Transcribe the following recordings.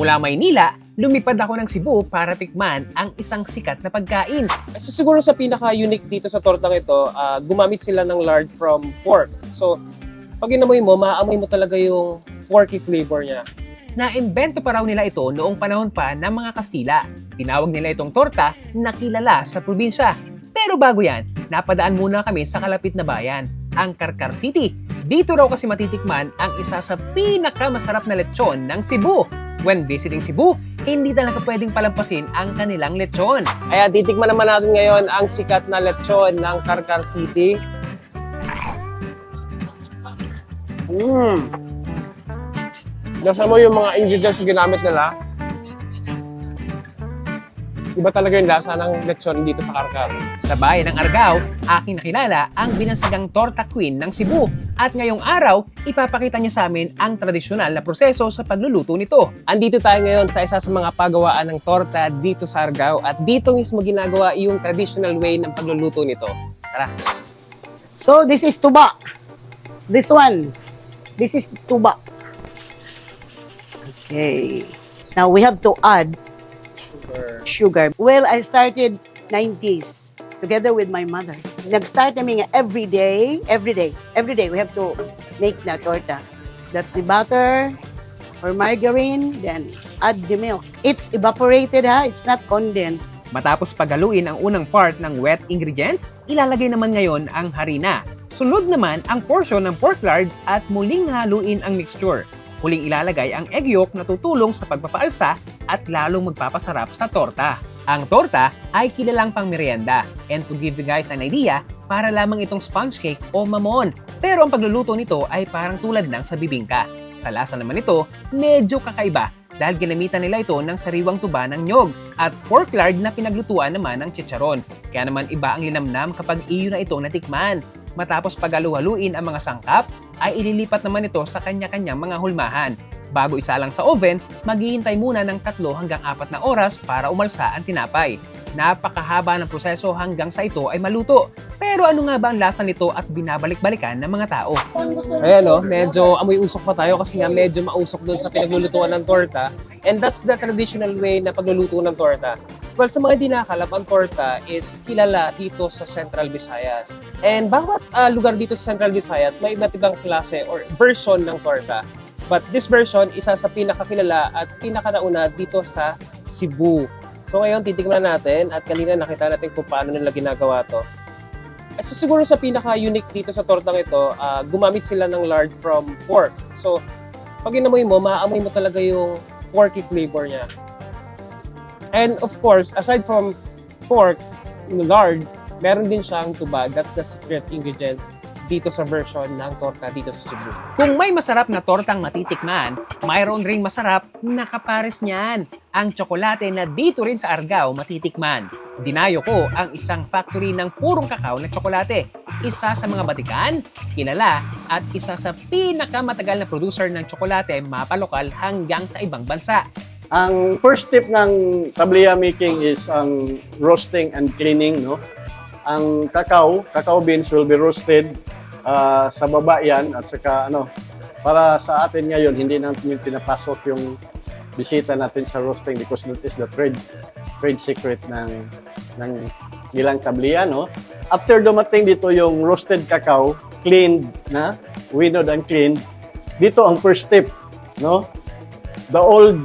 Mula Maynila, lumipad ako ng Cebu para tikman ang isang sikat na pagkain. Kasi siguro sa pinaka-unique dito sa tortang ito, ah, gumamit sila ng lard from pork. So, pag inamoy mo, maaamoy mo talaga yung porky flavor niya. Na-invento pa raw nila ito noong panahon pa ng mga Kastila. Tinawag nila itong torta na kilala sa probinsya. Pero bago yan, napadaan muna kami sa kalapit na bayan, ang Karkar City. Dito raw kasi matitikman ang isa sa pinakamasarap na lechon ng Cebu. When visiting Cebu, hindi talaga pwedeng palampasin ang kanilang lechon. Kaya titikman naman natin ngayon ang sikat na lechon ng Karkar City. Mmm! Nasa mo yung mga ingredients na ginamit nila. Iba talaga yung lasa ng lechon dito sa Karkar. Sa bayan ng Argao, aking nakilala ang binansagang Torta Queen ng Cebu. At ngayong araw, ipapakita niya sa amin ang tradisyonal na proseso sa pagluluto nito. Andito tayo ngayon sa isa sa mga pagawaan ng torta dito sa Argao at dito mismo ginagawa yung traditional way ng pagluluto nito. Tara! So this is tuba. This one. This is tuba. Okay. Now we have to add sugar. Well, I started 90s together with my mother. Nag-start namin nga every day, every day, every day we have to make na torta. That's the butter or margarine, then add the milk. It's evaporated ha, it's not condensed. Matapos paghaluin ang unang part ng wet ingredients, ilalagay naman ngayon ang harina. Sunod naman ang portion ng pork lard at muling haluin ang mixture. Huling ilalagay ang egg yolk na tutulong sa pagpapaalsa at lalong magpapasarap sa torta. Ang torta ay kilalang pang merienda. And to give you guys an idea, para lamang itong sponge cake o mamon. Pero ang pagluluto nito ay parang tulad ng sa bibingka. Sa lasa naman ito, medyo kakaiba dahil ginamitan nila ito ng sariwang tuba ng nyog at pork lard na pinaglutuan naman ng chicharon. Kaya naman iba ang linamnam kapag iyo na ito natikman. Matapos paghalu-haluin ang mga sangkap, ay ililipat naman ito sa kanya-kanyang mga hulmahan. Bago isalang sa oven, maghihintay muna ng 3 hanggang 4 na oras para umalsa ang tinapay. Napakahaba ng proseso hanggang sa ito ay maluto. Pero ano nga ba ang lasa nito at binabalik-balikan ng mga tao? Ayan o, medyo amoy usok pa tayo kasi nga medyo mausok doon sa pinaglulutuan ng torta. And that's the traditional way na pagluluto ng torta. Well, sa mga hindi nakakalap, ang torta is kilala dito sa Central Visayas. And bawat ah, lugar dito sa Central Visayas, may iba't ibang klase or version ng torta. But this version, isa sa pinakakilala at pinakanauna dito sa Cebu. So ngayon, titignan natin at kanina nakita natin kung paano nila ginagawa to. Eh, So siguro sa pinaka-unique dito sa tortang ito, ah, gumamit sila ng lard from pork. So, pag inamoy mo, maaamoy mo talaga yung porky flavor niya. And of course, aside from pork, lard, meron din siyang tuba. That's the secret ingredient dito sa version ng torta dito sa Cebu. Kung may masarap na tortang matitikman, mayroon ring masarap na kapares niyan. Ang tsokolate na dito rin sa Argao matitikman. Dinayo ko ang isang factory ng purong kakao na tsokolate. Isa sa mga batikan, kilala, at isa sa pinakamatagal na producer ng tsokolate mapalokal hanggang sa ibang bansa. Ang first step ng tablia making is ang roasting and cleaning, no? Ang cacao, cacao beans will be roasted ah, sa baba yan at saka ano, para sa atin ngayon hindi natin pinapasok yung bisita natin sa roasting because that is the trade trade secret ng ng ilang tablia, no? After dumating dito yung roasted cacao, cleaned na, winnowed and cleaned, dito ang first step, no? The old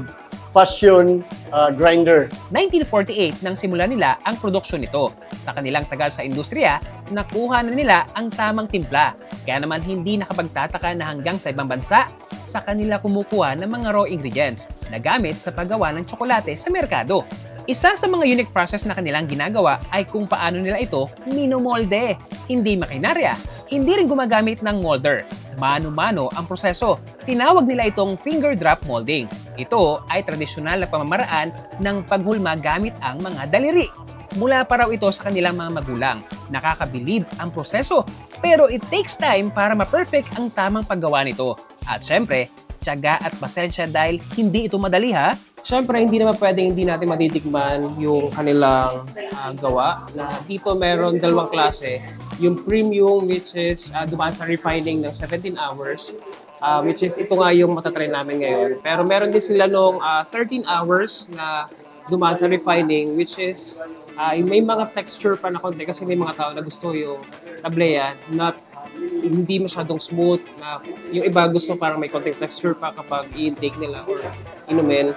fashion uh, grinder. 1948 nang simulan nila ang produksyon nito. Sa kanilang tagal sa industriya, nakuha na nila ang tamang timpla. Kaya naman hindi nakapagtataka na hanggang sa ibang bansa, sa kanila kumukuha ng mga raw ingredients na gamit sa paggawa ng tsokolate sa merkado. Isa sa mga unique process na kanilang ginagawa ay kung paano nila ito minomolde. Hindi makinarya, hindi rin gumagamit ng molder. Mano-mano ang proseso. Tinawag nila itong finger drop molding. Ito ay tradisyonal na pamamaraan ng paghulma gamit ang mga daliri. Mula pa raw ito sa kanilang mga magulang. Nakakabilib ang proseso, pero it takes time para ma-perfect ang tamang paggawa nito. At syempre, tiyaga at pasensya dahil hindi ito madali ha. Siyempre, hindi naman pwedeng hindi natin matitikman yung kanilang ah, gawa. Na dito meron dalawang klase. Yung premium, which is uh, dumaan sa refining ng 17 hours. Uh, which is ito nga yung matatry namin ngayon. Pero meron din sila nung uh, 13 hours na dumaan sa refining, which is uh, may mga texture pa na konti kasi may mga tao na gusto yung tableya, not hindi masyadong smooth na yung iba gusto parang may konting texture pa kapag i-intake nila or inumin.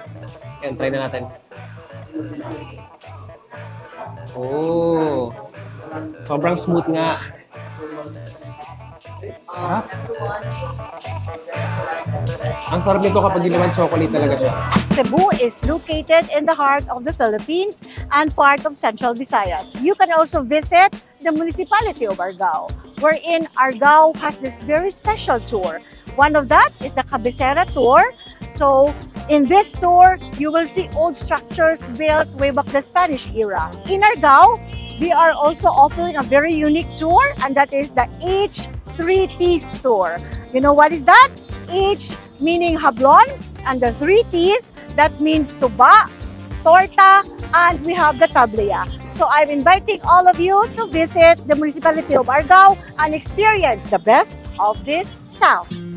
Yan, try na natin. Oh. Sobrang smooth nga. Ang sarap nito kapag ginawan chocolate talaga siya. Cebu is located in the heart of the Philippines and part of Central Visayas. You can also visit the municipality of Argao, wherein Argao has this very special tour. One of that is the Cabecera tour. So, in this tour, you will see old structures built way back the Spanish era. In Argao, we are also offering a very unique tour, and that is the H3T tour. You know what is that? H meaning hablon, and the three T's, that means tuba, torta, and we have the tableya. So I'm inviting all of you to visit the municipality of Argao and experience the best of this town.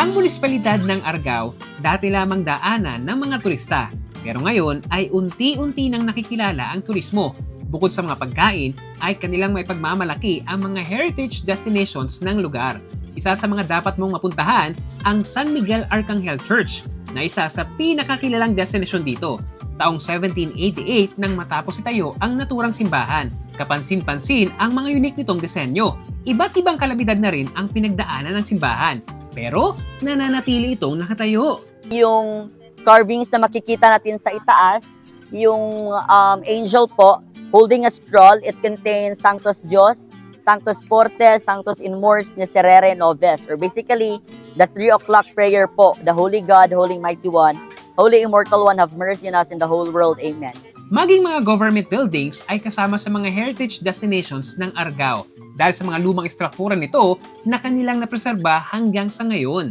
Ang munisipalidad ng Argao dati lamang daanan ng mga turista. Pero ngayon ay unti-unti nang nakikilala ang turismo. Bukod sa mga pagkain, ay kanilang may pagmamalaki ang mga heritage destinations ng lugar. Isa sa mga dapat mong mapuntahan ang San Miguel Arcangel Church na isa sa pinakakilalang destinasyon dito. Taong 1788 nang matapos itayo ang naturang simbahan. Kapansin-pansin ang mga unique nitong disenyo. Iba't ibang kalamidad na rin ang pinagdaanan ng simbahan. Pero nananatili itong nakatayo. yung carvings na makikita natin sa itaas, yung um, angel po holding a scroll, it contains Sanctus Dios, Sanctus Fortes, Sanctus in Mors, Miserere Noves, or basically, the 3 o'clock prayer po, the Holy God, Holy Mighty One, Holy Immortal One, have mercy on us in the whole world. Amen. Maging mga government buildings ay kasama sa mga heritage destinations ng Argao dahil sa mga lumang estruktura nito na kanilang napreserba hanggang sa ngayon.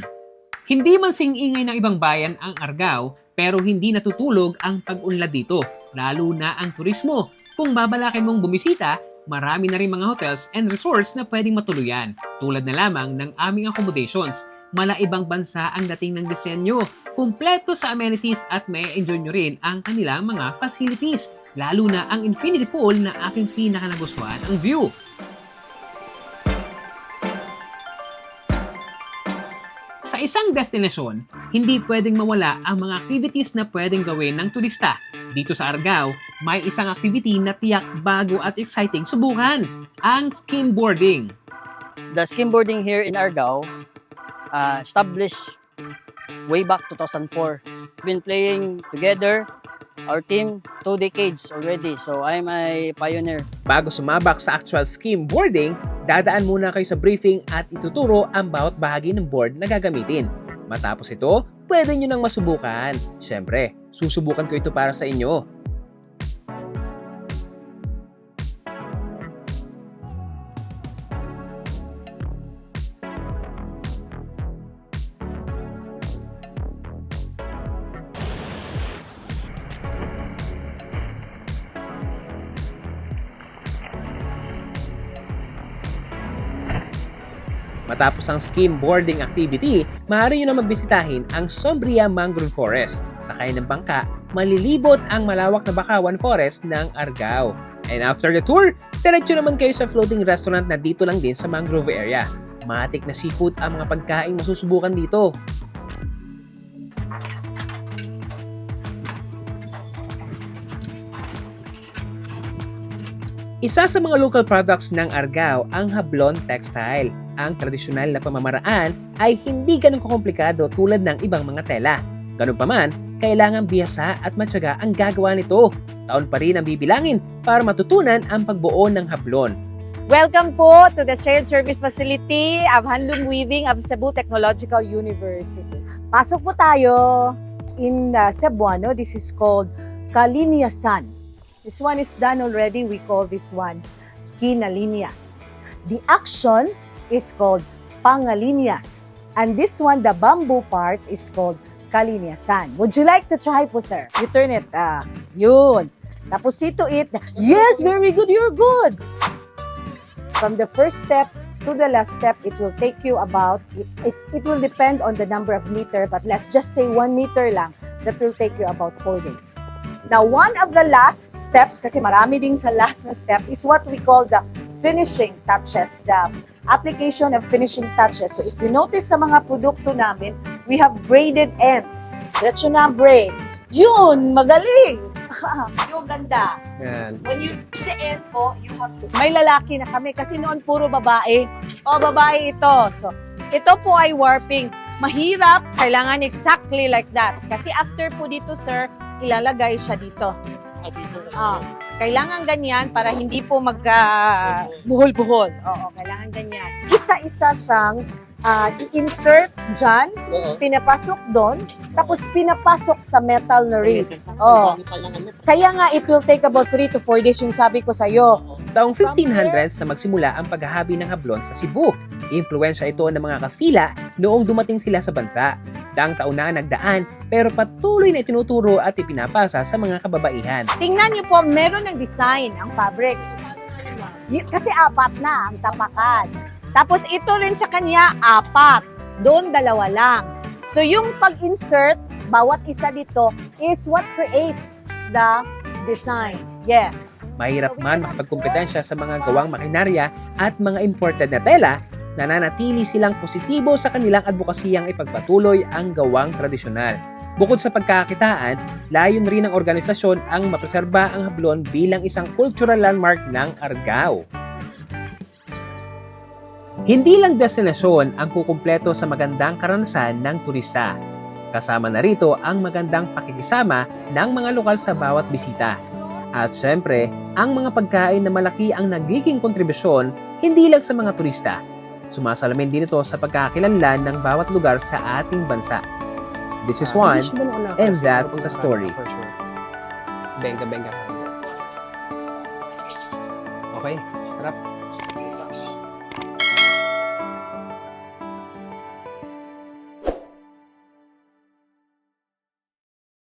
Hindi man sing-ingay ng ibang bayan ang Argao pero hindi natutulog ang pag-unlad dito, lalo na ang turismo. Kung babalakin mong bumisita, marami na rin mga hotels and resorts na pwedeng matuluyan, tulad na lamang ng aming accommodations. Malaibang bansa ang dating ng disenyo, kumpleto sa amenities at may enjoy nyo rin ang kanilang mga facilities, lalo na ang infinity pool na aking pinaka nagustuhan ang view. Sa isang destinasyon, hindi pwedeng mawala ang mga activities na pwedeng gawin ng turista. Dito sa Argao, may isang activity na tiyak bago at exciting subukan, ang skimboarding. the skimboarding here in Argao uh, established way back 2004. We've been playing together, our team, two decades already. So I'm a pioneer. Bago sumabak sa actual skimboarding, dadaan muna kayo sa briefing at ituturo ang bawat bahagi ng board na gagamitin. Matapos ito, pwede nyo nang masubukan. Siyempre, susubukan ko ito para sa inyo. Matapos ang skimboarding activity, maaari nyo na magbisitahin ang Sombria Mangrove Forest. Sakay ng bangka, malilibot ang malawak na Bakawan Forest ng Argao. And after the tour, diretso naman kayo sa floating restaurant na dito lang din sa mangrove area. Matik na seafood ang mga pagkain masusubukan dito. Isa sa mga local products ng Argao ang Hablon Textile. Ang tradisyonal na pamamaraan ay hindi ganun kakomplikado tulad ng ibang mga tela. Ganun pa man, kailangan biyasa at matyaga ang gagawa nito. Taon pa rin ang bibilangin para matutunan ang pagbuo ng hablon. Welcome po to the Shared Service Facility of Handloom Weaving of Cebu Technological University. Pasok po tayo in uh, Cebuano. This is called Kalinyasan. This one is done already. We call this one Kinalinyas. The action is called Pangalinyas. And this one, the bamboo part, is called kaliniasan. Would you like to try po, sir? You turn it. Ah, yun. Tapos see to it. Yes, very good. You're good. From the first step to the last step, it will take you about, it, it, it will depend on the number of meter, but let's just say one meter lang, that will take you about four days. Now, one of the last steps, kasi marami ding sa last na step, is what we call the finishing touches, the application of finishing touches. So if you notice sa mga produkto namin, we have braided ends. Diretso na braid. Yun, magaling! yung ganda. Yan. When you reach the end po, you have to... May lalaki na kami kasi noon puro babae. O, babae ito. So, ito po ay warping. Mahirap, kailangan exactly like that. Kasi after po dito, sir, ilalagay siya dito. Ah, kailangan ganyan para hindi po mag ah, buhol-buhol. Oo, kailangan ganyan. Isa-isa siyang ah, i-insert dyan, pinapasok doon, tapos pinapasok sa metal na rings. Oh. Kaya nga, it will take about 3 to 4 days yung sabi ko sa'yo. Taong 1500s na magsimula ang paghahabi ng hablon sa Cebu. Impluensya ito ng mga Kastila noong dumating sila sa bansa. Daang taon na nagdaan pero patuloy na itinuturo at ipinapasa sa mga kababaihan. Tingnan niyo po, meron ng design ang fabric. Kasi apat na ang tapakan. Tapos ito rin sa kanya, apat. Doon, dalawa lang. So yung pag-insert, bawat isa dito is what creates the design. Yes. Mahirap man makapagkumpetensya sa mga gawang makinarya at mga imported na tela, nananatili silang positibo sa kanilang advokasiyang ipagpatuloy ang gawang tradisyonal. Bukod sa pagkakakitaan, layon rin ng organisasyon ang mapreserba ang hablon bilang isang cultural landmark ng Argao. Hindi lang destinasyon ang kukumpleto sa magandang karanasan ng turista. Kasama na rito ang magandang pakikisama ng mga lokal sa bawat bisita. At syempre, ang mga pagkain na malaki ang nagiging kontribusyon hindi lang sa mga turista. Sumasalamin din ito sa pagkakakilanlan ng bawat lugar sa ating bansa. This is one, and that's a ka story. For sure. Benga, benga. Okay, sarap.